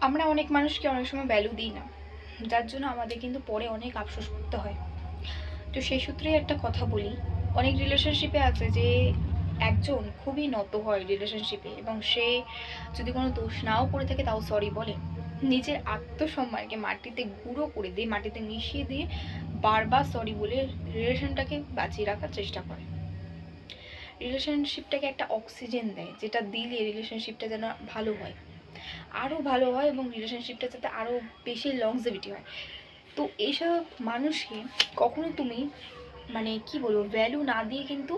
আমরা অনেক মানুষকে অনেক সময় ভ্যালু দিই না। যার জন্য আমাদের কিন্তু পরে অনেক আফসোস করতে হয়। তো সেই সূত্রেই একটা কথা বলি। অনেক রিলেশনশিপে আছে যে, একজন খুবই নত হয় রিলেশনশিপে এবং সে যদি কোনো দোষ নাও করে থাকে তাও সরি বলে। নিজের আত্মসম্মানকে মাটিতে গুঁড়ো করে দিয়ে, মাটিতে মিশিয়ে দিয়ে বারবার সরি বলে রিলেশনটাকে বাঁচিয়ে রাখার চেষ্টা করে। রিলেশনশিপটাকে একটা অক্সিজেন দেয়, যেটা দিলে রিলেশনশিপটা যেন ভালো হয়। আরও ভালো হয় এবং রিলেশনশিপটা যাতে আরও বেশি লংজিভিটি হয়। তো এইসব মানুষকে কখনো তুমি মানে কি বলব ভ্যালু না দিয়ে কিন্তু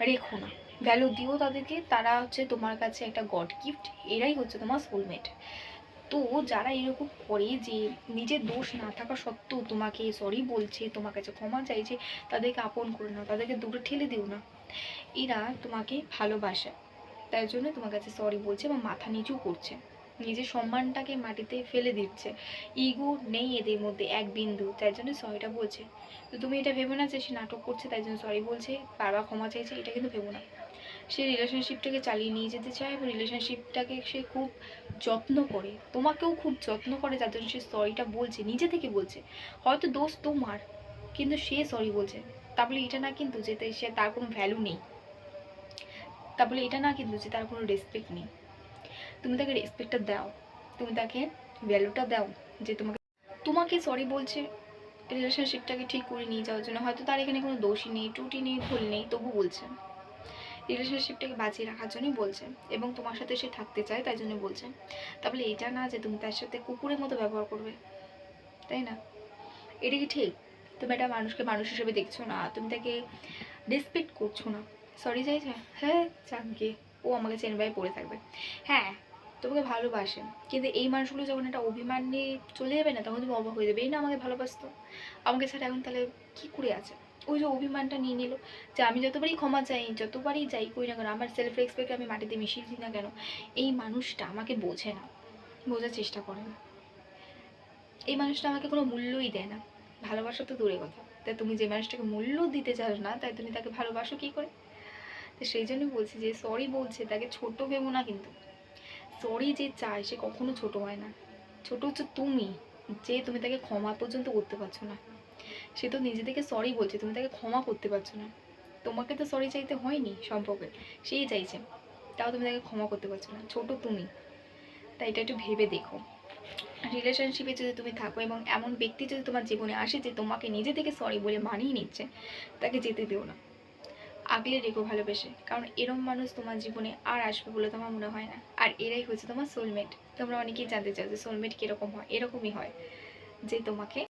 রেখো না। ভ্যালু দিও তাদেরকে, তারা হচ্ছে তোমার কাছে একটা গড গিফট এরাই হচ্ছে তোমার সোলমেট তো যারা এরকম করে যে নিজের দোষ না থাকা সত্ত্বেও তোমাকে সরি বলছে, তোমার কাছে ক্ষমা চাইছে, তাদেরকে আপন করে নাও তাদেরকে দূরে ঠেলে দিও না। এরা তোমাকে ভালোবাসে। তাই জন্য তোমার কাছে সরি বলছে এবং মাথা নিচু করছে। নিজের সম্মানটাকে মাটিতে ফেলে দিচ্ছে। ইগো নেই এদের মধ্যে, এক বিন্দু। তাই জন্য সরিটা বলছে। তো তুমি এটা ভেবো না যে সে নাটক করছে, তাই জন্য সরি বলছে। বারবার ক্ষমা চাইছে, এটা কিন্তু ভেবো না। সে রিলেশনশিপটাকে চালিয়ে নিয়ে যেতে চায় এবং রিলেশনশিপটাকে সে খুব যত্ন করে। তোমাকেও খুব যত্ন করে, যার জন্য সে সরিটা বলছে, নিজে থেকে বলছে। হয়তো দোষ তোমার, কিন্তু সে সরি বলছে। তাহলে এটা না কিন্তু যে সে তার কোনো ভ্যালু নেই। তাহলে এটা না কিন্তু যে তার কোনো রেসপেক্ট নেই। তুমি তাকে রেসপেক্টটা দাও। তুমি তাকে ভ্যালুটা দাও যে তোমাকে তোমাকে সরি বলছে। রিলেশনশিপটাকে ঠিক করে নিয়ে যাওয়ার জন্য। হয়তো তার এখানে কোনো দোষই নেই, ত্রুটি নেই, ভুল নেই তবু বলছে। রিলেশনশিপটাকে বাঁচিয়ে রাখার জন্যই বলছে এবং তোমার সাথে সে থাকতে চায়, তাই জন্য বলছে। তাহলে এটা না যে তুমি তার সাথে কুকুরের মতো ব্যবহার করবে। তাই না? এটা কি ঠিক? তুমি একটা মানুষকে মানুষ হিসেবে দেখছ না। তুমি তাকে রেসপেক্ট করছ না। সরি চাইছে হ্যাঁ চাঙ্কি ও আমাকে চেনবাই পড়ে থাকবে। হ্যাঁ তোমাকে ভালোবাসে। কিন্তু এই মানুষগুলো যখন একটা অভিমান নিয়ে চলে যাবে না, তখন তুমি অবাক হয়ে যাবে। এই না আমাকে ভালোবাসতো। আমাকে ছাড়া এখন তাহলে কী করে আছে? ওই যে অভিমানটা নিয়ে নিল যে আমি যতবারই ক্ষমা চাই, যতবারই যাই করি না কেন, আমার সেলফ রেসপেক্ট আমি মাটিতে মিশিয়ে দিই না কেন, এই মানুষটা আমাকে বোঝে না। বোঝার চেষ্টা করে না। এই মানুষটা আমাকে কোনো মূল্যই দেয় না। ভালোবাসা তো দূরে কথা। তাই তুমি যে মানুষটাকে মূল্য দিতে চাও না, তাই তুমি তাকে ভালোবাসো কী করে? তো সেই জন্য বলছি যে সরি বলছে, তাকে ছোট ভেবো না কিন্তু। সরি যে চায়, সে কখনো ছোট হয় না। ছোট হচ্ছে তুমি, যে তুমি তাকে ক্ষমা পর্যন্ত করতে পারছ না। সে তো নিজে থেকে সরি বলছে, তুমি তাকে ক্ষমা করতে পারছ না। তোমাকে তো সরি চাইতে হয়নি সম্পর্কে সেই চাইছে, তাও তুমি তাকে ক্ষমা করতে পারছ না। ছোট তুমি। তাই এটা একটু ভেবে দেখো। রিলেশনশিপে যদি তুমি থাকো এবং এমন ব্যক্তি যদি তোমার জীবনে আসে যে তোমাকে নিজে থেকে সরি বলে মানিয়ে নিচ্ছে, তাকে যেতে দিও না। আগলে রেখো ভালোবেসে। কারণ এরম মানুষ তোমার জীবনে আর আসবে বলে তোমার মনে হয় না। আর এরাই হচ্ছে তোমার সোলমেট তোমরা অনেকেই জানতে চাও যে সোলমেট কীরকম হয়? এরকমই হয় যে তোমাকে